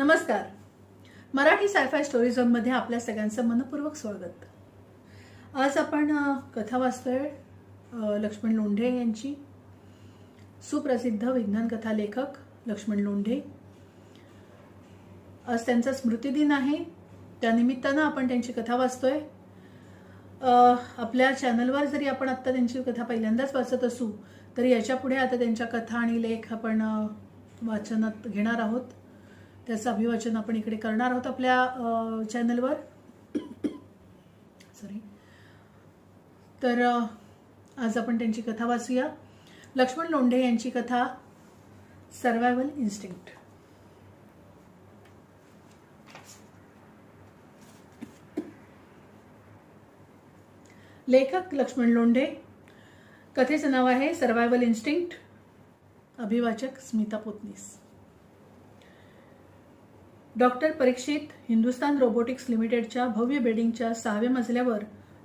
नमस्कार. Marathi sci-fi story झोनमध्ये आपल्या सगळ्यांचं मनपूर्वक स्वागत. आज आपण कथा वाचतोय लक्ष्मण लोंढे यांची. सुप्रसिद्ध विज्ञान कथा लेखक लक्ष्मण लोंढे. आज त्यांचा स्मृतिदिन आहे. त्यानिमित्तानं आपण त्यांची कथा वाचतोय. आपल्या चॅनलवर जरी आपण आत्ता त्यांची कथा पहिल्यांदाच वाचत असू तरी याच्यापुढे आता त्यांच्या कथा आणि लेख आपण वाचनात घेणार आहोत. त्याचं अभिवाचन आपण इकडे करणार आहोत आपल्या चॅनलवर सॉरी तर आज आपण त्यांची कथा वाचूया. लक्ष्मण लोंढे यांची कथा सर्वायवल इन्स्टिंक्ट लेखक लक्ष्मण लोंढे. कथेचं नाव आहे सर्वायवल इन्स्टिंक्ट अभिवाचक स्मिता पोतनीस. डॉक्टर परीक्षित हिंदुस्तान रोबोटिक्स लिमिटेडच्या भव्य बिल्डिंगच्या सहाव्या मजल्यावर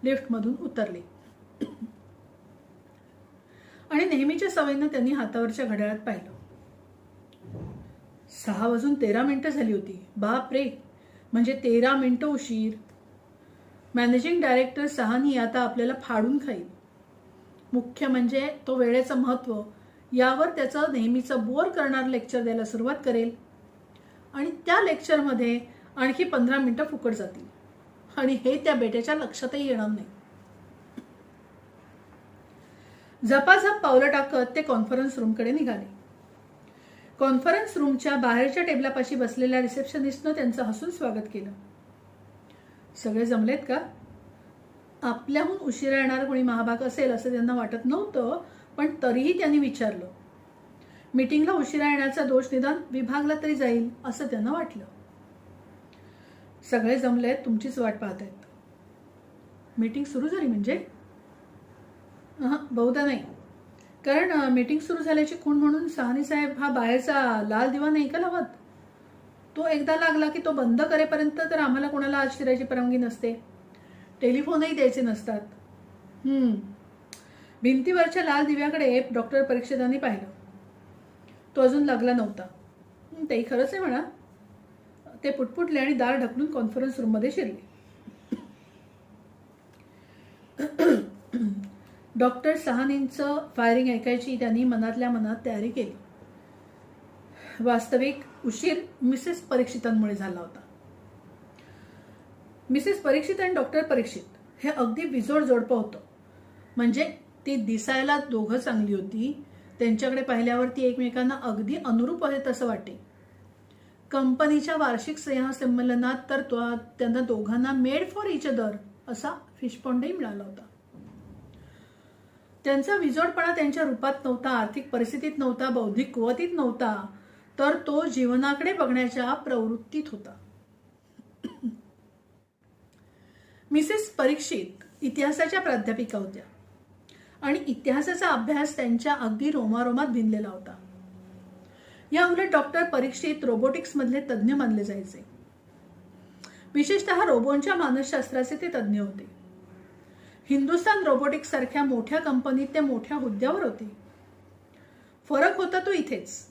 लिफ्टमधून उतरले. आणि नेहमीच्या सवयीनं त्यांनी हातावरच्या घड्याळात पाहिलं. सहा वाजून तेरा मिनिटं झाली होती. बाप रे! म्हणजे तेरा मिनिटं उशीर. मॅनेजिंग डायरेक्टर सहानी आता आपल्याला फाडून खाईल. मुख्य म्हणजे तो वेळेचं महत्त्व यावर त्याचं नेहमीचं बोर करणारं लेक्चर द्यायला सुरुवात करेल. आणि त्या लेक्चरमध्ये आणखी पंधरा मिनटं फुकट जातील. आणि हे त्या बेट्याच्या लक्षातही येणार नाही. झपाझप पावलं टाकत ते कॉन्फरन्स रूमकडे निघाले. कॉन्फरन्स रूमच्या बाहेरच्या टेबलापाशी बसलेल्या रिसेप्शनिस्टनं त्यांचं हसून स्वागत केलं. सगळे जमलेत का? आपल्याहून उशिरा येणार कोणी महाभाग असेल असं त्यांना वाटत नव्हतं पण तरीही त्यांनी विचारलं. मीटिंगला उशिरा येण्याचा दोष निदान विभागला तरी जाईल असं त्यांना वाटलं. सगळे जमले आहेत तुमचीच वाट पाहत आहेत. मीटिंग सुरू झाली म्हणजे? हां बहुधा नाही. कारण मीटिंग सुरू झाल्याची खूण म्हणून सहानी साहेब हा बाहेरचा लाल दिवा नाही का लावत? तो एकदा लागला की तो बंद करेपर्यंत तर आम्हाला कोणाला आज फिरायची परवानगी नसते. टेलिफोनही द्यायचे नसतात. भिंतीवरच्या लाल दिव्याकडे डॉक्टर परीक्षितांनी पाहिलं. तो अजून लागला नव्हता. तेही खरंच आहे म्हणा. ते पुटपुटले आणि दार ढकलून कॉन्फरन्स रूममध्ये शिरले. डॉक्टर सहानींचं फायरिंग ऐकायची त्यांनी मनातल्या मनात तयारी केली. वास्तविक उशीर मिसेस परीक्षितांमुळे झाला होता. मिसेस परीक्षित आणि डॉक्टर परीक्षित हे अगदी विजोड जोडपं होतं. म्हणजे ती दिसायला दोघं चांगली होती त्यांच्याकडे पाहिल्यावर ती एकमेकांना अगदी अनुरूप आहेत असं वाटे कंपनीच्या वार्षिक स्नेहसंमेलनात तर तो- त्यांना दोघांना मेड फॉर इच अदर असा फिशपॉंडही मिळाला होता. त्यांचा विजोडपणा त्यांच्या रूपात नव्हता आर्थिक परिस्थितीत नव्हता बौद्धिक कुवतीत नव्हता तर तो जीवनाकडे बघण्याच्या प्रवृत्तीत होता. मिसेस परीक्षित इतिहासाच्या प्राध्यापिका होत्या. आणि इतिहासाचा अभ्यास त्यांच्या अगदी रोमारोमात भिनलेला होता. या उलट डॉक्टर परीक्षित रोबोटिक्समधले तज्ज्ञ मानले जायचे. विशेषतः रोबोंच्या मानसशास्त्राचे ते तज्ज्ञ होते. हिंदुस्तान रोबोटिक्स सारख्या मोठ्या कंपनीत ते मोठ्या हुद्द्यावर होते. फरक होता तो इथेच.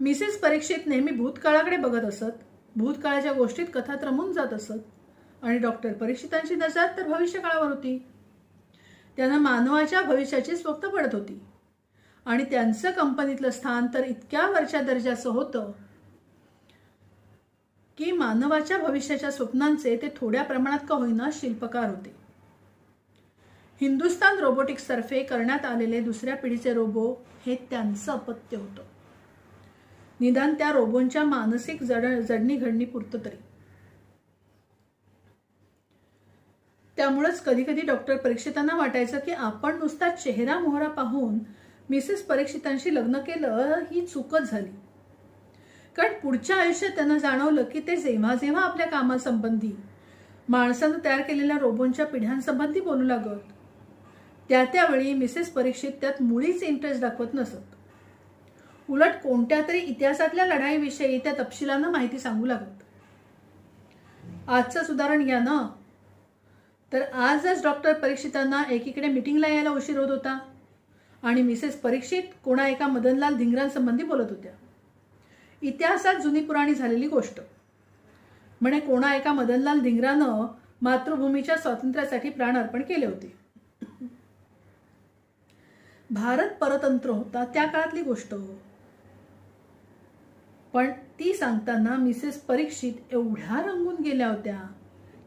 मिसेस परीक्षित नेहमी भूतकाळाकडे बघत असत भूतकाळाच्या गोष्टीत कथात रमून जात असत आणि डॉक्टर परीक्षितांची नजर तर भविष्यकाळावर होती. त्यांना मानवाच्या भविष्याची स्वप्न पडत होती. आणि त्यांचं कंपनीतलं स्थान तर इतक्या वरच्या दर्जाचं होतं की मानवाच्या भविष्याच्या स्वप्नांचे ते थोड्या प्रमाणात का होईना शिल्पकार होते. हिंदुस्तान रोबोटिक्स तर्फे करण्यात आलेले दुसऱ्या पिढीचे रोबो हे त्यांचं अपत्य होतं. निदान त्या रोबोंच्या मानसिक जड जडणीघडणी पुरतं तरी. त्यामुळेच कधी कधी डॉक्टर परीक्षितांना वाटायचं की आपण नुसता चेहरा मोहरा पाहून मिसेस परीक्षितांशी लग्न केलं ही चुकच झाली. कारण पुढच्या आयुष्यात त्यांना जाणवलं की ते जेव्हा जेव्हा आपल्या कामासंबंधी माणसानं तयार केलेल्या रोबोनच्या पिढ्यांसंबंधी बोलू लागत त्या त्यावेळी मिसेस परीक्षित त्यात मुळीच इंटरेस्ट दाखवत नसत. उलट कोणत्या तरी इतिहासातल्या लढाईविषयी त्या तपशिलानं माहिती सांगू लागत. आजचंच उदाहरण घ्या ना तर आजच डॉक्टर परीक्षितांना एकीकडे मिटिंगला यायला उशीर होत होता. आणि मिसेस परीक्षित कोणा एका मदनलाल धिंगरांसंबंधी बोलत होत्या. इतिहासात जुनी पुराणी झालेली गोष्ट. म्हणे कोणा एका मदनलाल धिंगरानं मातृभूमीच्या स्वातंत्र्यासाठी प्राण अर्पण केले होते. भारत परतंत्र होता त्या काळातली गोष्ट. हो पण ती सांगताना मिसेस परीक्षित एवढ्या रंगून गेल्या होत्या.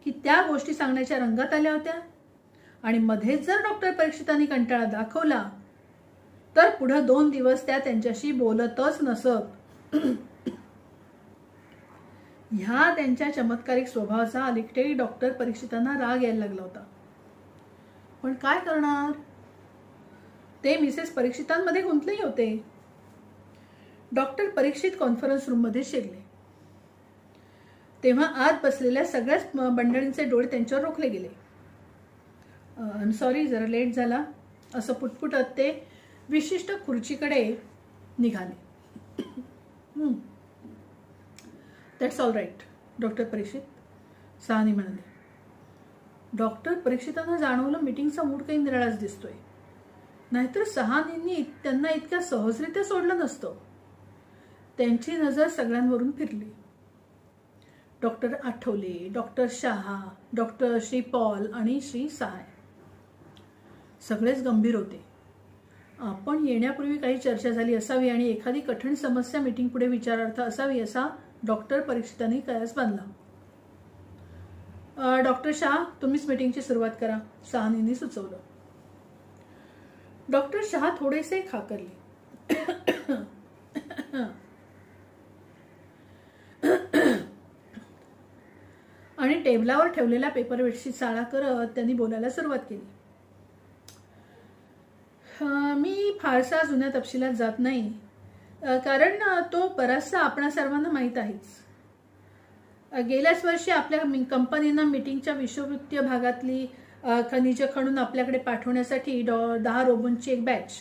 की त्या गोष्टी सांगण्याच्या रंगात आल्या होत्या. आणि मध्येच जर डॉक्टर परीक्षितांनी कंटाळा दाखवला तर पुढे दोन दिवस त्या त्यांच्याशी बोलतच नसत. ह्या त्यांच्या चमत्कारिक स्वभावाचा अलिकटेही डॉक्टर परीक्षितांना राग यायला लागला होता. पण काय करणार? ते मिसेस परीक्षितांमध्ये गुंतलेही होते. डॉक्टर परीक्षित कॉन्फरन्स रूममध्ये शिरले. तेव्हा आत बसलेल्या सगळ्याच मंडळींचे डोळे त्यांच्यावर रोखले गेले. आय सॉरी जरा लेट झाला. असं पुटपुटत ते विशिष्ट खुर्चीकडे निघाले. That's all right doctor Parikshit Sahani म्हणाले. डॉक्टर परीक्षितांना जाणवलं मीटिंगचा मूड काही निराळाच दिसतोय. नाहीतर सहानींनी त्यांना इतक्या सहजरित्या सोडलं नसतं. त्यांची नजर सगळ्यांवरून फिरली. Doctor Athavale doctor Shah doctor Shri Paul आणि श्री सहाय सगळेच गंभीर होते. आपण येण्यापूर्वी काही चर्चा झाली असावी आणि एखादी कठीण समस्या मीटिंग पुढे विचारार्थ असावी असा डॉक्टर परीक्षितांनी कयास बांधला. डॉक्टर शाह तुम्हीच मीटिंगची सुरुवात करा सहानींनी सुचवलं. डॉक्टर शहा थोडेसे खाकरले. आणि टेबलावर ठेवलेल्या पेपरवेटची चाळा करत त्यांनी बोलायला सुरुवात केली. मी फारसा जुन्या तपशिलात जात नाही. कारण तो बराचसा आपणा सर्वांना माहीत आहेच. गेल्याच वर्षी आपल्या मी- कंपनीनं मीटिंगच्या विश्ववृत्तीय भागातली खनिज खनिजं खणून आपल्याकडे पाठवण्यासाठी डॉ दहा रोबोंची एक बॅच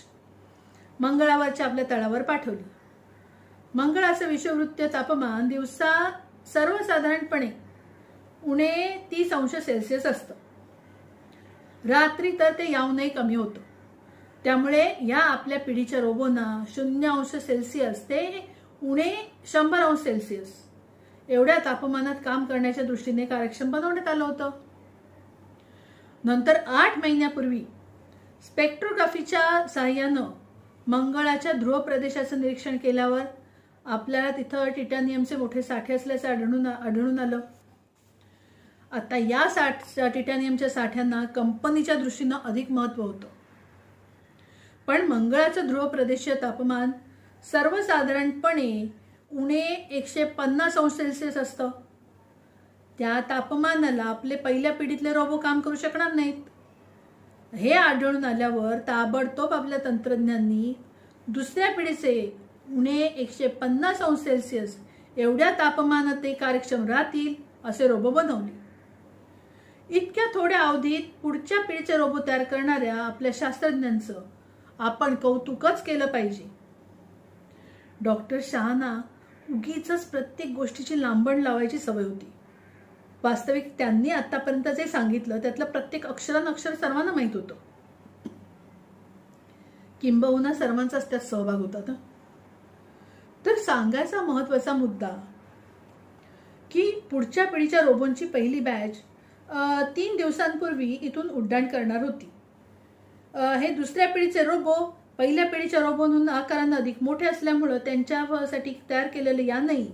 मंगळावरच्या आपल्या तळावर पाठवली. मंगळाचं विश्ववृत्तीय तापमान दिवसा सर्वसाधारणपणे उणे तीस अंश सेल्सिअस असतं. रात्री तर ते याहूनही कमी होतं. त्यामुळे या आपल्या पिढीच्या रोबोना शून्य अंश सेल्सिअस ते उणे शंभर अंश सेल्सिअस एवढ्या तापमानात काम करण्याच्या दृष्टीने कार्यक्षम बनवण्यात आलं होतं. नंतर आठ महिन्यापूर्वी स्पेक्ट्रोग्राफीच्या सहाय्यानं मंगळाच्या ध्रुव प्रदेशाचं निरीक्षण केल्यावर आपल्याला तिथं टिटॅनियमचे मोठे साठे असल्याचं आढळून आढळून आलं. आता या साठ टिटॅनियमच्या साठ्यांना कंपनीच्या दृष्टीनं अधिक महत्त्व होतं. पण मंगळाचं ध्रुव प्रदेशीय तापमान सर्वसाधारणपणे उणे एकशे पन्नास अंश सेल्सिअस असतं. त्या तापमानाला आपले पहिल्या पिढीतले रोबो काम करू शकणार नाहीत. हे आढळून आल्यावर ताबडतोब आपल्या तंत्रज्ञांनी दुसऱ्या पिढीचे उणे एकशे पन्नास अंश सेल्सिअस एवढ्या तापमानात ते कार्यक्षम राहतील असे रोबो बनवले. इतक्या थोड्या अवधीत पुढच्या पिढीचे रोबो तयार करणाऱ्या आपल्या शास्त्रज्ञांचं आपण कौतुकच केलं पाहिजे. डॉक्टर शहाना उगीच प्रत्येक गोष्टीची लांबण लावायची सवय होती. वास्तविक त्यांनी आतापर्यंत जे सांगितलं त्यातलं प्रत्येक अक्षरानक्षर सर्वांना माहीत होतं. किंबहुना सर्वांचाच त्यात सहभाग होता ना तर सांगायचा महत्त्वाचा मुद्दा की पुढच्या पिढीच्या रोबोंची पहिली बॅच तीन दिवसांपूर्वी इथून उड्डाण करणार होती. हे दुसऱ्या पिढीचे रोबो पहिल्या पिढीच्या रोबोंहून आकारानं अधिक मोठे असल्यामुळं त्यांच्यासाठी तयार केलेलं यानही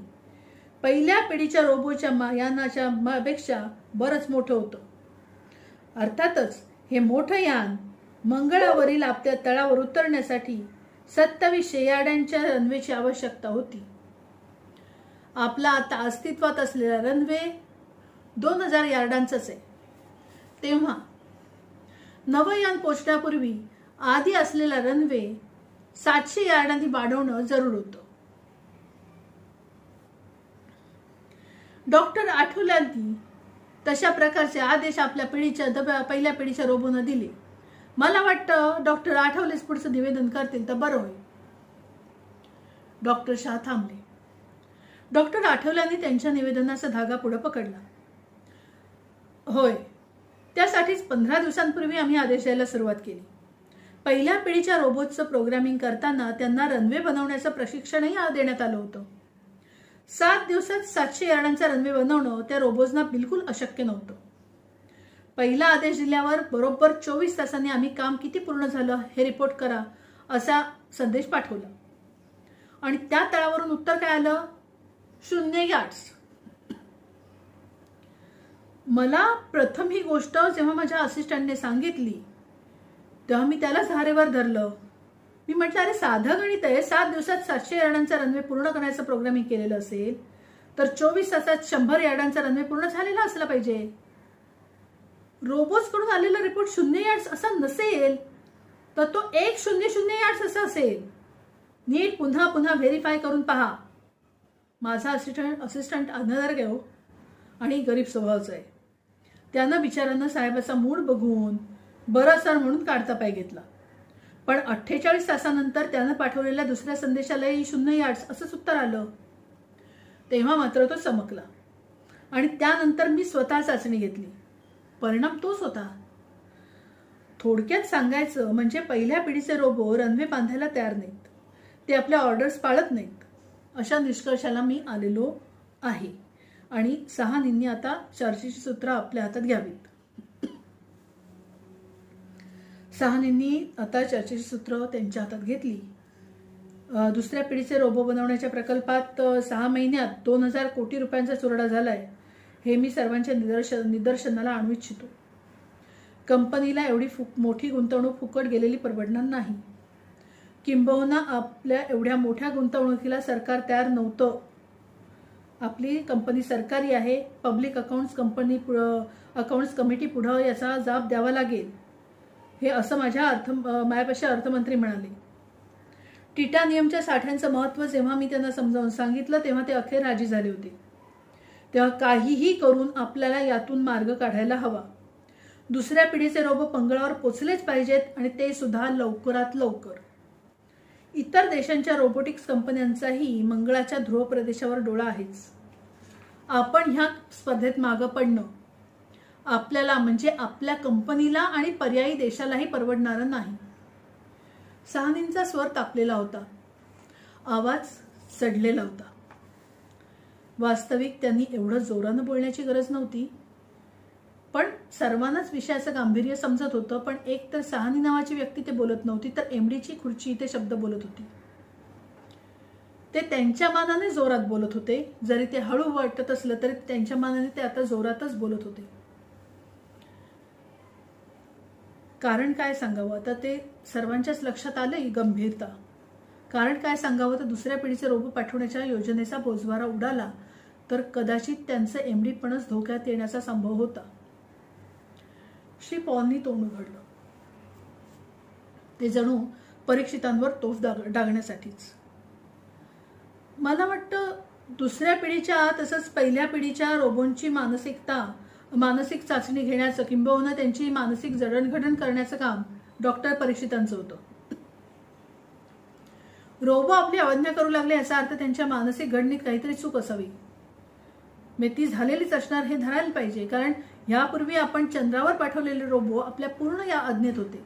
पहिल्या पिढीच्या रोबोच्या मा यानाच्या मापेक्षा बरंच मोठं होतं. अर्थातच हे मोठं यान मंगळावरील आपल्या तळावर उतरण्यासाठी सत्तावीस यार्डांच्या रनवेची आवश्यकता होती. आपला आता अस्तित्वात असलेला रनवे दोन हजार यार्डांचंच आहे. तेव्हा नवयान पोचण्यापूर्वी आधी असलेला रनवे सातशे यार्डांनी वाढवणं जरूर होतं. डॉक्टर आठवल्यांनी तशा प्रकारचे आदेश आपल्या पिढीच्या दब्या पहिल्या पिढीच्या रोबोनं दिले. मला वाटतं डॉक्टर आठवलेच पुढचं निवेदन करतील तर बरं होईल. डॉक्टर शाह थांबले. डॉक्टर आठवल्यांनी त्यांच्या निवेदनाचा धागा पुढे पकडला. होय. त्यासाठीच पंधरा दिवसांपूर्वी आम्ही आदेश द्यायला सुरुवात केली. पहिल्या पिढीच्या रोबोटचं प्रोग्रामिंग करताना त्यांना रनवे बनवण्याचं प्रशिक्षणही देण्यात आलं होतं. सात दिवसात सातशे यार्डांचा रनवे बनवणं त्या रोबोजना बिलकुल अशक्य नव्हतं. पहिला आदेश दिल्यावर बरोबर चोवीस तासांनी आम्ही काम किती पूर्ण झालं हे रिपोर्ट करा असा संदेश पाठवला. आणि त्या तळावरून उत्तर काय आलं? शून्य यार्ड्स. मला प्रथम ही गोष्ट जेव्हा माझ्या असिस्टंटने सांगितली तेव्हा मी त्याला झारेवर धरलं. मी म्हटलं अरे साधं गणित आहे. सात दिवसात सातशे यार्डांचा रनवे पूर्ण करण्याचं प्रोग्रामिंग केलेलं असेल तर चोवीस तासात शंभर यार्डांचा रनवे पूर्ण झालेला असला पाहिजे. रोबोट्सकडून आलेला रिपोर्ट शून्य यार्ड्स असा नसेल तर तो एक शून्य शून्य यार्ड्स असा असेल. नीट पुन्हा पुन्हा व्हेरीफाय करून पहा. माझा असिस्टंट असिस्टंट अनदर घेऊ आणि गरीब स्वभावचा आहे. त्यानं बिचारानं साहेबाचा मूड बघून बरं सर म्हणून काढता पाय घेतला. पण अठ्ठेचाळीस तासानंतर त्यानं पाठवलेल्या दुसऱ्या संदेशालाही शून्य यार्ड्स असंच उत्तर आलं. तेव्हा मात्र तो चमकला. आणि त्यानंतर मी स्वतः चाचणी घेतली. परिणाम तोच होता. थोडक्यात सांगायचं म्हणजे पहिल्या पिढीचे रोबो रनवे बांधायला तयार नाहीत. ते आपल्या ऑर्डर्स पाळत नाहीत. अशा निष्कर्षाला मी आलेलो आहे. आणि सहानींनी आता चर्चेची सूत्र आपल्या हातात घ्यावीत. सहानींनी आता चर्चेची सूत्र त्यांच्या हातात घेतली. दुसऱ्या पिढीचे रोबो बनवण्याच्या प्रकल्पात सहा महिन्यात दोन हजार कोटी रुपयांचा चुरडा झाला आहे हे मी सर्वांच्या निदर्श निदर्शनाला आणू इच्छितो. कंपनीला एवढी फुक मोठी गुंतवणूक फुकट गेलेली परवडणार नाही. किंबहुना आपल्या एवढ्या मोठ्या गुंतवणुकीला सरकार तयार नव्हतं. आपली कंपनी सरकारी आहे public accounts company accounts committee पुढं याचा जाब द्यावा लागेल. हे असं माझ्या अर्थ मायापाशी अर्थमंत्री म्हणाले. टिटानियमच्या साठ्यांचं महत्त्व जेव्हा मी त्यांना समजावून सांगितलं तेव्हा ते अखेर राजी झाले होते. तेव्हा काहीही करून आपल्याला यातून मार्ग काढायला हवा. दुसऱ्या पिढीचे रोबो पंगळावर पोचलेच पाहिजेत आणि ते सुद्धा लवकरात लवकर. इतर देशांच्या रोबोटिक्स कंपन्यांचाही मंगळाच्या ध्रुव प्रदेशावर डोळा आहेच. आपण ह्या स्पर्धेत मागं पडणं. आपल्याला म्हणजे आपल्या कंपनीला आणि पर्यायी देशालाही परवडणारं नाही. सहानींचा स्वर तापलेला होता. आवाज चढलेला होता. वास्तविक त्यांनी एवढं जोरानं बोलण्याची गरज नव्हती. पण सर्वांनाच विषयाचं गांभीर्य समजत होतं पण एक तर सहानी नावाची व्यक्ती ते बोलत नव्हती तर एमडीची खुर्ची ते शब्द बोलत होती. ते त्यांच्या मानाने जोरात बोलत होते. जरी ते हळू वाटत असलं तरी त्यांच्या मानाने ते आता जोरातच बोलत होते. कारण काय सांगावं? आता ते सर्वांच्याच लक्षात आलंय गंभीरता. कारण काय सांगावं? तर दुसऱ्या पिढीचे रोबो पाठवण्याच्या योजनेचा बोजवारा उडाला तर कदाचित त्यांचं एमडीपणच धोक्यात येण्याचा संभव होता. श्री पॉलनी तोंड उघडलं. ते जणू परीक्षितांवर तोफ डाग डागण्यासाठीच. मला वाटतं दुसऱ्या पिढीच्या तसंच पहिल्या पिढीच्या रोबोंची मानसिकता मानसिक चाचणी घेण्याचं किंबहुना त्यांची मानसिक जडणघडण करण्याचं काम डॉक्टर परीक्षितांचं होतं. रोबो आपली अवज्ञा करू लागले याचा अर्थ त्यांच्या मानसिक घडणीत काहीतरी चूक असावी. मे ती झालेलीच असणार हे धरायला पाहिजे कारण यापूर्वी आपण चंद्रावर पाठवलेले रोबो आपल्या पूर्ण या अज्ञेत होते.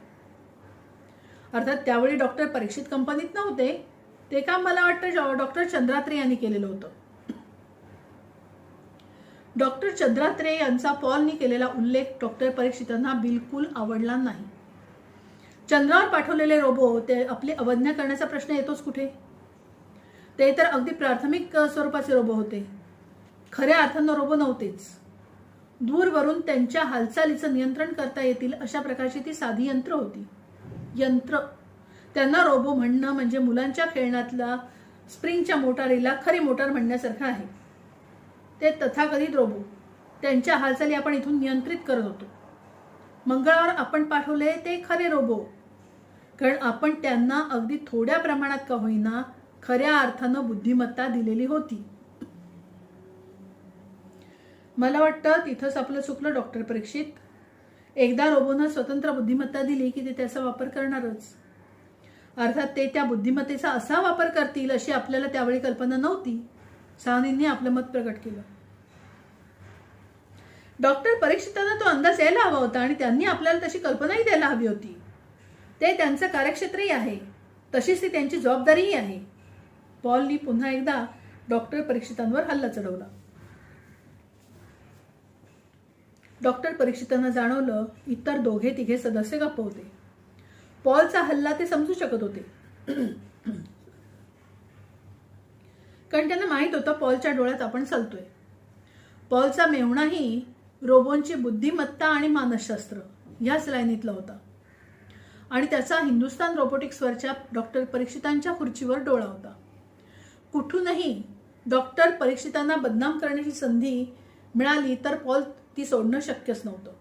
अर्थात त्यावेळी डॉक्टर परीक्षित कंपनीत नव्हते ते काम मला वाटतं डॉक्टर चंद्रात्रे यांनी केलेलं होतं. डॉक्टर चंद्रात्रे यांचा पॉलनी केलेला उल्लेख डॉक्टर परीक्षितांना बिलकुल आवडला नाही. चंद्रावर पाठवलेले रोबो ते आपली अवज्ञा करण्याचा प्रश्न येतोच कुठे? ते तर अगदी प्राथमिक स्वरूपाचे रोबो होते. खऱ्या अर्थानं रोबो नव्हतेच. दूरवरून त्यांच्या हालचालीचं नियंत्रण करता येतील अशा प्रकारची ती साधी यंत्र होती. यंत्र. त्यांना रोबो म्हणणं म्हणजे मुलांच्या खेळण्यातला स्प्रिंगच्या मोटारीला खरी मोटार म्हणण्यासारखं आहे. ते तथाकथित रोबो. त्यांच्या हालचाली आपण इथून नियंत्रित करत होतो. मंगळावर आपण पाठवले ते खरे रोबो. कारण आपण त्यांना अगदी थोड्या प्रमाणात का होईना खऱ्या अर्थानं बुद्धिमत्ता दिलेली होती. मला वाटतं तिथंच आपलं चुकलं डॉक्टर परीक्षित. एकदा रोबोनं स्वतंत्र बुद्धिमत्ता दिली की ते त्याचा वापर करणारच. अर्थात ते त्या बुद्धिमत्तेचा असा वापर करतील अशी आपल्याला त्यावेळी कल्पना नव्हती. सावनींनी आपलं मत प्रकट केलं. डॉक्टर परीक्षितांना तो अंदाज यायला हवा होता आणि त्यांनी आपल्याला तशी कल्पनाही द्यायला हवी होती. ते त्यांचं कार्यक्षेत्रही आहे. तशीच ती त्यांची जबाबदारीही आहे. पॉलनी पुन्हा एकदा डॉक्टर परीक्षितांवर हल्ला चढवला. डॉक्टर परीक्षितांना जाणवलं इतर दोघे तिघे सदस्य गप्प होते. पॉलचा हल्ला ते समजू शकत होते. कारण त्यांना माहीत होतं पॉलच्या डोळ्यात आपण चालतोय पॉलचा मेवणाही रोबोनची बुद्धिमत्ता आणि मानसशास्त्र ह्याच लाईनीतला होता. आणि त्याचा हिंदुस्तान रोबोटिक्सवरच्या डॉक्टर परीक्षितांच्या खुर्चीवर डोळा होता. कुठूनही डॉक्टर परीक्षितांना बदनाम करण्याची संधी मिळाली तर पॉल ती सोडणं शक्यच नव्हतं.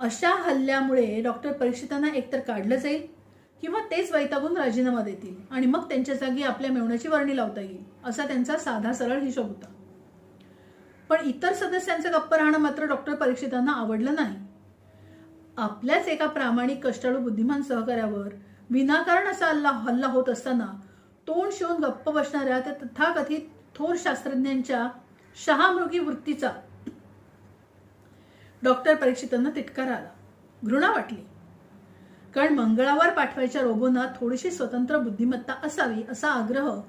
अशा हल्ल्यामुळे डॉक्टर परीक्षितांना एकतर काढलं जाईल किंवा तेच वैतागून राजीनामा देतील आणि मग त्यांच्या जागी आपल्या मेवण्याची वर्णी लावता येईल असा त्यांचा साधा सरळ हिशोब होता. पण इतर सदस्यांचं गप्प राहणं मात्र डॉक्टर परीक्षितांना आवडलं नाही. आपल्याच एका प्रामाणिक कष्टाळू बुद्धिमान सहकार्यावर विनाकारण असा हल्ला हल्ला होत असताना तोंड शिवून गप्प बसणाऱ्या त्या तथाकथित थोर शास्त्रज्ञांच्या शहामृगी वृत्तीचा डॉक्टर परीक्षितांना तिटकार आला. घृणा वाटली. कारण मंगळावर पाठवायच्या रोबोना थोडीशी स्वतंत्र बुद्धिमत्ता असावी असा आग्रह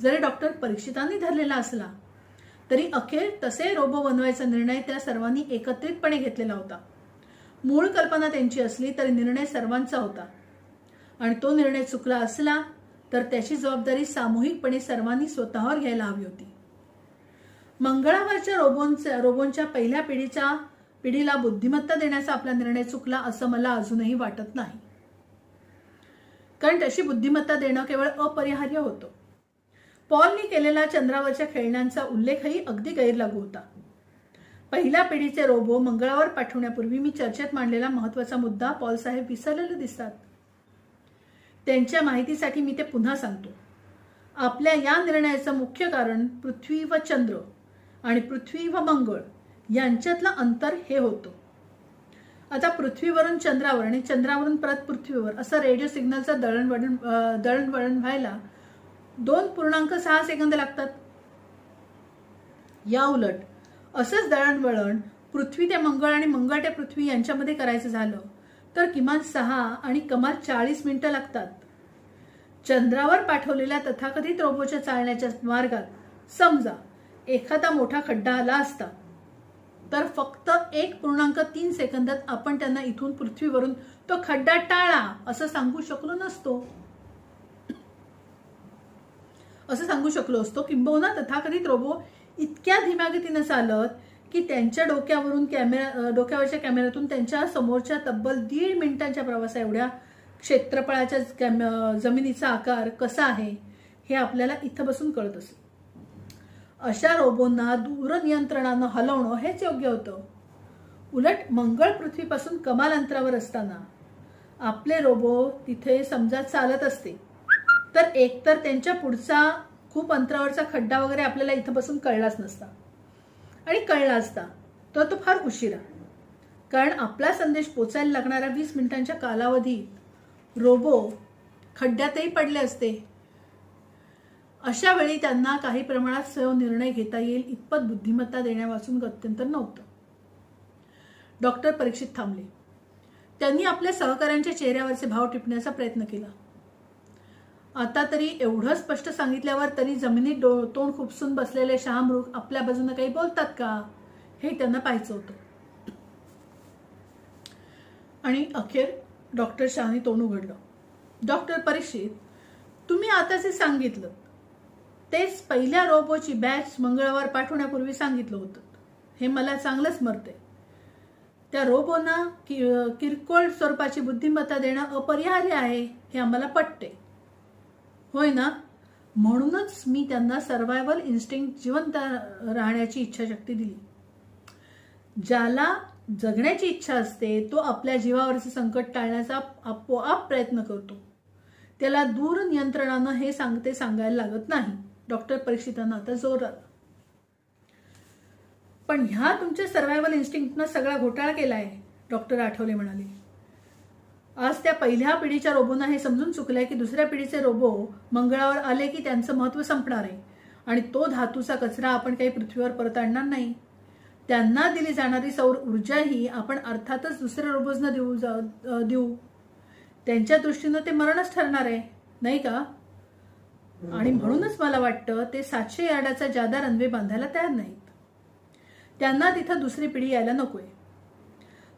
जरी डॉक्टर परीक्षितांनी धरलेला असला तरी अखेर तसे रोबो बनवायचा निर्णय त्या सर्वांनी एकत्रितपणे घेतलेला होता. मूळ कल्पना त्यांची असली तरी निर्णय सर्वांचा होता. आणि तो निर्णय चुकला असला तर त्याची जबाबदारी सामूहिकपणे सर्वांनी स्वतःवर घ्यायला हवी होती. मंगळावरच्या रोबोनच्या रोबोनच्या पहिल्या पिढीच्या पिढीला बुद्धिमत्ता देण्याचा आपला निर्णय चुकला असं मला अजूनही वाटत नाही. कारण तशी बुद्धिमत्ता देणं केवळ अपरिहार्य होतं. पॉलनी केलेला चंद्रावरच्या खेळण्यांचा उल्लेखही अगदी गैरलागू होता. पहिल्या पिढीचे रोबो मंगळावर पाठवण्यापूर्वी मी चर्चेत मांडलेला महत्त्वाचा मुद्दा पॉल साहेब विसरलेले दिसतात. त्यांच्या माहितीसाठी मी ते पुन्हा सांगतो. आपल्या या निर्णयाचं मुख्य कारण पृथ्वी व चंद्र आणि पृथ्वी व मंगळ यांच्यातलं अंतर हे होतं. आता पृथ्वीवरून चंद्रावर आणि चंद्रावरून परत पृथ्वीवर असं रेडिओ सिग्नलचं दळणवळण दळणवळण व्हायला दोन पूर्णांक सहा सेकंद लागतात. या उलट असंच दळणवळण पृथ्वी ते मंगळ आणि मंगळ ते पृथ्वी यांच्यामध्ये करायचं झालं तर किमान सहा आणि कमाल चाळीस मिनिटं लागतात. चंद्रावर पाठवलेल्या तथाकथित रोबोच्या चालण्याच्या मार्गात समजा एखादा मोठा खड्डा आला असता तर फक्त एक पूर्णांक तीन सेकंदात आपण त्यांना इथून पृथ्वीवरून तो खड्डा टाळा असं सांगू शकलो नसतो. असं सांगू शकलो असतो. किंबहुना तथाकथित रोबो इतक्या धीम्या गतीनं चालत की त्यांच्या डोक्यावरून कॅमेरा डोक्यावरच्या कॅमेऱ्यातून त्यांच्या समोरच्या तब्बल दीड मिनिटांच्या प्रवासा एवढ्या क्षेत्रफळाच्या कॅम- जमिनीचा आकार कसा आहे हे आपल्याला इथं बसून कळत असेल. अशा रोबोंना दूरनियंत्रणानं हलवणं हेच योग्य होतं. उलट मंगळ पृथ्वीपासून कमाल अंतरावर असताना आपले रोबो तिथे समजा चालत असते. तर एकतर त्यांच्या पुढचा खूप अंतरावरचा खड्डा वगैरे आपल्याला इथं बसून कळलाच नसता. आणि कळला असता तर तो फार उशिरा. कारण आपला संदेश पोचायला लागणाऱ्या वीस मिनिटांच्या कालावधीत रोबो खड्ड्यातही पडले असते. अशा वेळी त्यांना काही प्रमाणात स्वयं निर्णय घेता येईल इतपत बुद्धिमत्ता देण्यापासून गत्यंतर नव्हतं. डॉक्टर परीक्षित थांबले. त्यांनी आपल्या सहकाऱ्यांच्या चेहऱ्यावरचे भाव टिपण्याचा प्रयत्न केला. आता तरी एवढं स्पष्ट सांगितल्यावर तरी जमिनीत डो तोंड खुपसून बसलेले शहामृग आपल्या बाजूने काही बोलतात का? हे त्यांना पाहायचं होतं. आणि अखेर डॉक्टर शहाने तोंड उघडलं. डॉक्टर परीक्षित तुम्ही आता जे सांगितलं. तेच पहिल्या रोबोची बॅच मंगळवार पाठवण्यापूर्वी सांगितलं होतं. हे मला चांगलंच मरते त्या रोबोना कि किरकोळ स्वरूपाची बुद्धिमत्ता देणं अपरिहार्य आहे हे आम्हाला पटते होय ना? म्हणूनच मी त्यांना सर्वायवल इन्स्टिंक्ट जिवंत राहण्याची इच्छाशक्ती दिली. ज्याला जगण्याची इच्छा असते तो आपल्या जीवावरचे संकट टाळण्याचा आपोआप प्रयत्न करतो. त्याला दूर नियंत्रणानं हे सांगते सांगायला लागत नाही. डॉक्टर परीक्षितांना आता जोर आला. पण ह्या तुमच्या सर्व्हायवल इन्स्टिंक्टनं सगळा घोटाळा केलाय डॉक्टर आठवले म्हणाले. आज त्या पहिल्या पिढीच्या रोबोना हे समजून चुकलंय की दुसऱ्या पिढीचे रोबो मंगळावर आले की त्यांचं महत्त्व संपणार आहे आणि तो धातूचा कचरा आपण काही पृथ्वीवर परत आणणार नाही. त्यांना दिली जाणारी सौर ऊर्जाही आपण अर्थातच दुसऱ्या रोबोजना देऊ जा- देऊ. त्यांच्या दृष्टीनं ते मरणच ठरणार आहे नाही का? आणि म्हणूनच मला वाटतं ते सातशे यार्डाचा जादा रनवे बांधायला तयार नाहीत. त्यांना तिथं दुसरी पिढी यायला नकोय.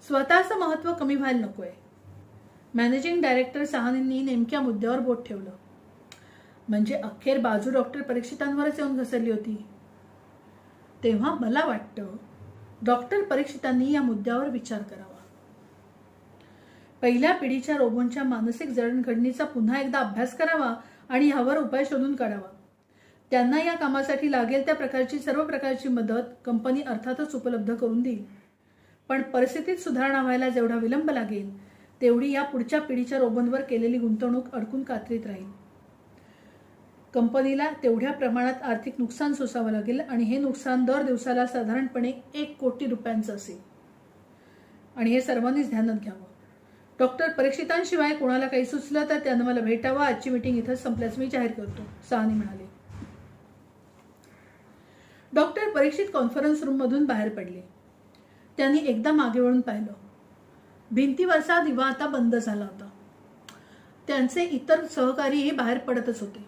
स्वतःचं महत्त्व कमी व्हायला नकोय. मॅनेजिंग डायरेक्टर सहानींनी नेमक्या मुद्द्यावर बोट ठेवलं. म्हणजे अखेर बाजू डॉक्टर परीक्षितांवरच येऊन घसरली होती. तेव्हा मला वाटतं डॉक्टर परीक्षितांनी या मुद्द्यावर विचार करावा. पहिल्या पिढीच्या रोबोंच्या मानसिक जडणघडणीचा पुन्हा एकदा अभ्यास करावा आणि ह्यावर उपाय शोधून काढावा. त्यांना या कामासाठी लागेल त्या प्रकारची सर्व प्रकारची मदत कंपनी अर्थातच उपलब्ध करून देईल. पण परिस्थितीत सुधारणा व्हायला जेवढा विलंब लागेल तेवढी या पुढच्या पिढीच्या रोबनवर केलेली गुंतवणूक अडकून कात्रीत राहील. कंपनीला तेवढ्या प्रमाणात आर्थिक नुकसान सोसावं लागेल आणि हे नुकसान दर दिवसाला साधारणपणे एक कोटी रुपयांचं असेल. आणि हे सर्वांनीच ध्यानात घ्यावं. डॉक्टर परीक्षितांशिवाय कोणाला काही सुचलं तर त्यानं मला भेटावं. आजची मीटिंग इथं संपल्यास मी जाहीर करतो. सहानी म्हणाले. डॉक्टर परीक्षित कॉन्फरन्स रूममधून बाहेर पडले. त्यांनी एकदा मागे वळून पाहिलं. भिंतीवरचा दिवा आता बंद झाला होता. त्यांचे इतर सहकारीही बाहेर पडतच होते.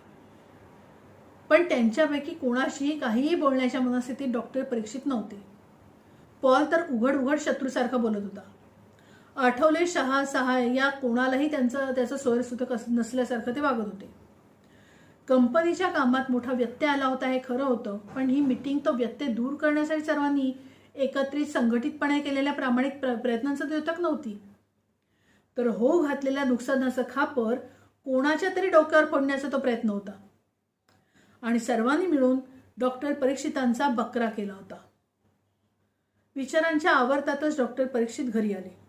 पण त्यांच्यापैकी कोणाशीही काहीही बोलण्याच्या मनस्थितीत डॉक्टर परीक्षित नव्हते. पॉल तर उघड उघड शत्रूसारखा बोलत होता. आठवले शहा सहाय या कोणालाही त्यांचं त्याचं सोयरसुतक नसल्यासारखं ते वागत होते. कंपनीच्या कामात मोठा व्यत्यय आला होता हे खरं होतं पण ही मीटिंग तो व्यत्यय दूर करण्यासाठी सर्वांनी एकत्रित संघटितपणे केलेल्या प्रामाणिक प्र प्रयत्नांचं द्योतक नव्हती. तर हो घातलेल्या नुकसानाचं खापर कोणाच्या तरी डोक्यावर फोडण्याचा तो प्रयत्न होता. आणि सर्वांनी मिळून डॉक्टर परीक्षितांचा बकरा केला होता. विचारांच्या आवर्तातच डॉक्टर परीक्षित घरी आले.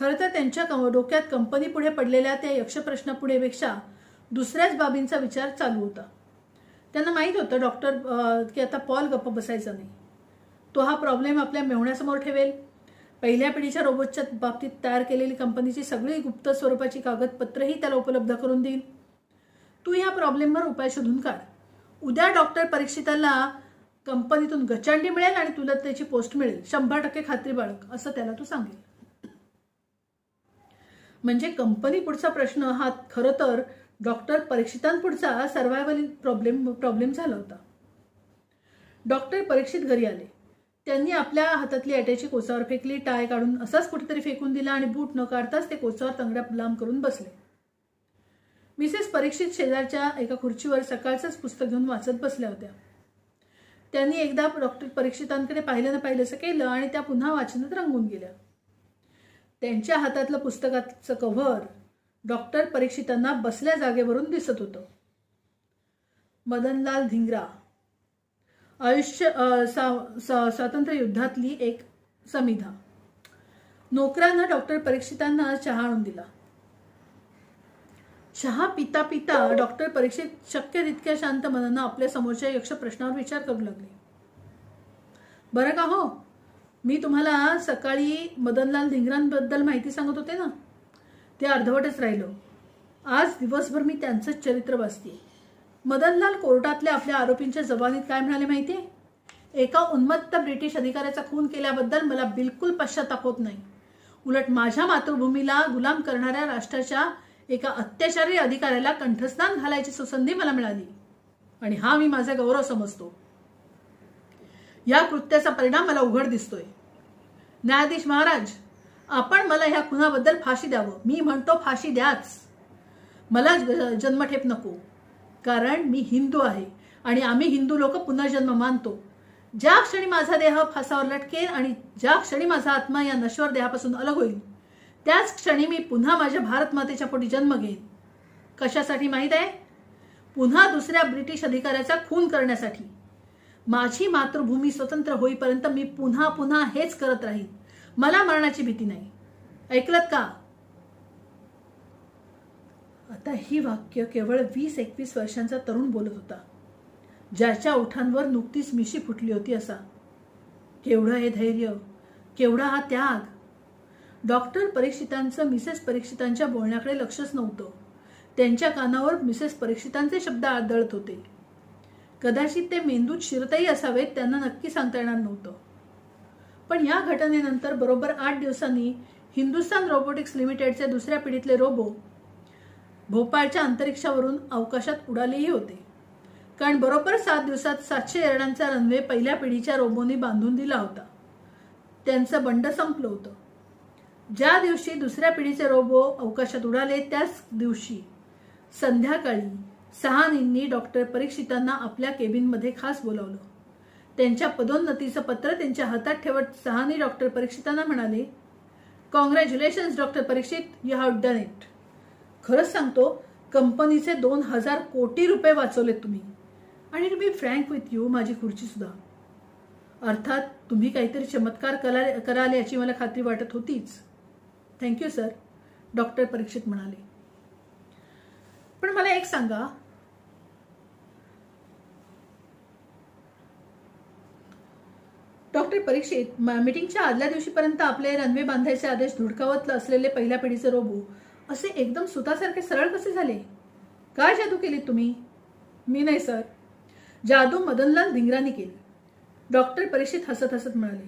खरं तर त्यांच्या कं- डोक्यात कंपनी पुढे पडलेल्या त्या यक्षप्रश्नापुढेपेक्षा दुसऱ्याच बाबींचा विचार चालू होता. त्यांना माहीत होतं डॉक्टर की आता पॉल गप्प बसायचा नाही. तो हा प्रॉब्लेम आपल्या मेवण्यासमोर ठेवेल. पहिल्या पिढीच्या रोबोटच्या बाबतीत तयार केलेली कंपनीची सगळी गुप्त स्वरूपाची कागदपत्रही त्याला उपलब्ध करून देईल. तू या प्रॉब्लेमवर उपाय शोधून काढ. उद्या डॉक्टर परीक्षिताला कंपनीतून गचांडी मिळेल आणि तुला त्याची पोस्ट मिळेल. शंभर टक्के खात्री बाळग असं त्याला तू सांगेल. म्हणजे कंपनी पुढचा प्रश्न हा खरं तर डॉक्टर परीक्षितांपुढचा सर्वायवल प्रॉब्लेम प्रॉब्लेम झाला होता. डॉक्टर परीक्षित घरी आले. त्यांनी आपल्या हातातली अटॅची कोचावर फेकली टाय काढून असाच कुठेतरी फेकून दिला आणि बूट न काढताच ते कोचावर तंगड्या लांब करून बसले. मिसेस परीक्षित शेजारच्या एका खुर्चीवर सकाळचंच पुस्तक घेऊन वाचत बसल्या होत्या. त्यांनी एकदा डॉक्टर परीक्षितांकडे पाहिलं ना पाहिलंसं केलं आणि त्या पुन्हा वाचनात रंगून गेल्या. त्यांच्या हातातलं पुस्तकाचं कव्हर डॉक्टर परीक्षितांना बसल्या जागेवरून दिसत होतं. मदनलाल धिंगरा. आयुष्य अ, सा- सा- स्वातंत्र्य युद्धातली एक समिधा. नोकरानं डॉक्टर परीक्षितांना चहा आणून दिला. चहा पिता पिता डॉक्टर परीक्षित शक्य तितक्या शांत मनानं आपल्या समोरच्या यक्ष प्रश्नावर विचार करू लागले. बरं का हो? मी तुम्हाला सकाळी मदनलाल धिंगरांबद्दल माहिती सांगत होते ना ते अर्धवटच राहिलो. आज दिवसभर मी त्यांचंच चरित्र वाचते. मदनलाल कोर्टातल्या आपल्या आरोपींच्या जबानीत काय म्हणाले आहे एका उन्मत्त ब्रिटिश अधिकाऱ्याचा खून केल्याबद्दल मला बिलकुल पश्चाताप होत नाही. उलट माझ्या मातृभूमीला गुलाम करणाऱ्या राष्ट्राच्या एका अत्याचारी अधिकाऱ्याला कंठस्नान घालायची सुसंधी मला मिळाली. आणि हा मी माझा गौरव समजतो. या कृत्याचा परिणाम मला उघड दिसतोय. न्यायाधीश महाराज आपण मला ह्या खुनाबद्दल फाशी द्यावं. मी म्हणतो फाशी द्याच. मला जन्मठेप नको. कारण मी हिंदू आहे आणि आम्ही हिंदू लोक पुनर्जन्म मानतो. ज्या क्षणी माझा देह फासावर लटकेल आणि ज्या क्षणी माझा आत्मा या नश्वर देहापासून अलग होईल त्याच क्षणी मी पुन्हा माझ्या भारत मातेच्या पोटी जन्म घेईन. कशासाठी माहीत आहे? पुन्हा दुसऱ्या ब्रिटिश अधिकाऱ्याचा खून करण्यासाठी. माझी मातृभूमी स्वतंत्र होईपर्यंत मी पुन्हा पुन्हा हेच करत राहीन. मला मरणाची भीती नाही. ऐकलत का? आता ही वाक्य केवळ वीस एकवीस वर्षांचा तरुण बोलत होता. ज्याच्या ओठांवर नुकतीच मिशी फुटली होती असा. केवढं हे धैर्य केवढा हा त्याग. डॉक्टर परीक्षितांचं मिसेस परीक्षितांच्या बोलण्याकडे लक्षच नव्हतं. त्यांच्या कानावर मिसेस परीक्षितांचे शब्द आदळत होते. कदाचित ते मेंदूत शिरतही असावेत त्यांना नक्की सांगता येणार नव्हतं. पण या घटनेनंतर बरोबर आठ दिवसांनी हिंदुस्तान रोबोटिक्स लिमिटेडचे दुसऱ्या पिढीतले रोबो भोपाळच्या अंतरिक्षावरून अवकाशात उडालेही होते. कारण बरोबर सात दिवसात सातशे एरणांचा रनवे पहिल्या पिढीच्या रोबोनी बांधून दिला होता. त्यांचं बंड संपलं होतं. ज्या दिवशी दुसऱ्या पिढीचे रोबो अवकाशात उडाले त्याच दिवशी संध्याकाळी सहानींनी डॉक्टर परीक्षितांना आपल्या केबिनमध्ये खास बोलावलं. त्यांच्या पदोन्नतीचं पत्र त्यांच्या हातात ठेवत सहानी डॉक्टर परीक्षितांना म्हणाले congratulations doctor Parikshit you have done it खरंच सांगतो कंपनीचे दोन हजार कोटी रुपये वाचवलेत तुम्ही. आणि to be frank with you माझी खुर्ची सुद्धा. अर्थात तुम्ही काहीतरी चमत्कार करा कराल याची मला खात्री वाटत होतीच. थँक्यू सर डॉक्टर परीक्षित म्हणाले. पण मला एक सांगा. डॉक्टर परीक्षित मीटिंगच्या आदल्या दिवशीपर्यंत आपले रनवे बांधायचे आदेश धुडकावत असलेले पहिल्या पिढीचे रोबो असे एकदम सुतासारखे सरळ कसे झाले? काय जादू केली तुम्ही? मी नाही सर. जादू मदनलाल धिंगरांनी केली. डॉक्टर परीक्षित हसत हसत म्हणाले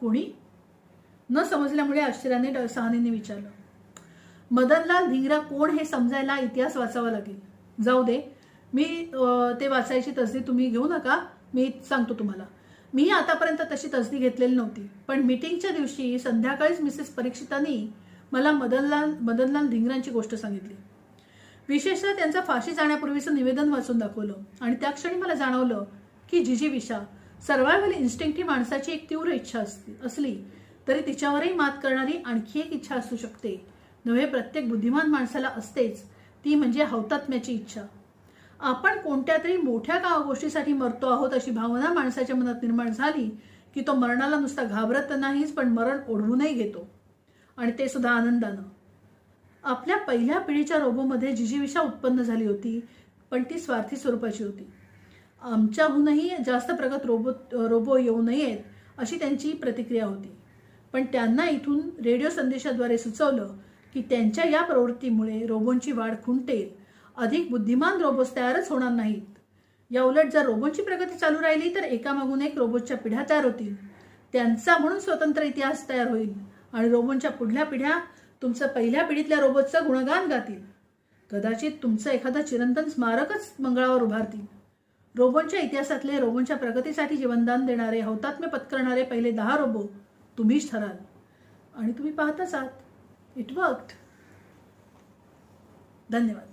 कोणी? न समजल्यामुळे आश्चर्याने सहानेने विचारलं मदनलाल धिंगरा कोण हे समजायला इतिहास वाचावा लागेल. जाऊ दे. मी ते वाचायची तसदी तुम्ही घेऊ नका. मी सांगतो तुम्हाला. मी आतापर्यंत तशी तसदी घेतलेली नव्हती. पण मीटिंगच्या दिवशी संध्याकाळीच मिसेस परीक्षितांनी मला मदनलाल मदनलाल धिंगरांची गोष्ट सांगितली. विशेषतः त्यांचं फाशी जाण्यापूर्वीचं निवेदन वाचून दाखवलं. आणि त्या क्षणी मला जाणवलं की जिजी विशा सर्वायवल इन्स्टिंक्ट ही माणसाची एक तीव्र इच्छा असते असली तरी तिच्यावरही मात करणारी आणखी एक इच्छा असू शकते. नव्हे प्रत्येक बुद्धिमान माणसाला असतेच. ती म्हणजे हौतात्म्याची इच्छा. आपण कोणत्या तरी मोठ्या का गोष्टीसाठी मरतो आहोत अशी भावना माणसाच्या मनात निर्माण झाली की तो मरणाला नुसता घाबरत नाहीच पण मरण ओढवूनही घेतो. आणि ते सुद्धा आनंदानं. आपल्या पहिल्या पिढीच्या रोबोमध्ये जिजीविषा उत्पन्न झाली होती पण ती स्वार्थी स्वरूपाची होती. आमच्याहूनही जास्त प्रगत रोबो रोबो येऊ नयेत अशी त्यांची प्रतिक्रिया होती. पण त्यांना इथून रेडिओ संदेशाद्वारे सुचवलं की त्यांच्या या प्रवृत्तीमुळे रोबोंची वाढ खुंटेल अधिक बुद्धिमान रोबोट्स तयारच होणार नाहीत. या उलट जर रोबोंची प्रगती चालू राहिली तर एकामागून एक रोबोटच्या पिढ्या तयार होतील. त्यांचा म्हणून स्वतंत्र इतिहास तयार होईल. आणि रोबोंच्या पुढल्या पिढ्या तुमचं पहिल्या पिढीतल्या रोबोटचं गुणगान गातील. कदाचित तुमचं एखादं चिरंतन स्मारकच मंगळावर उभारतील. रोबोंच्या इतिहासातले रोबोंच्या प्रगतीसाठी जीवनदान देणारे हौतात्म्य पत्करणारे पहिले दहा रोबो तुम्हीच ठराल. आणि तुम्ही पाहताच आहात. इट वर्कड धन्यवाद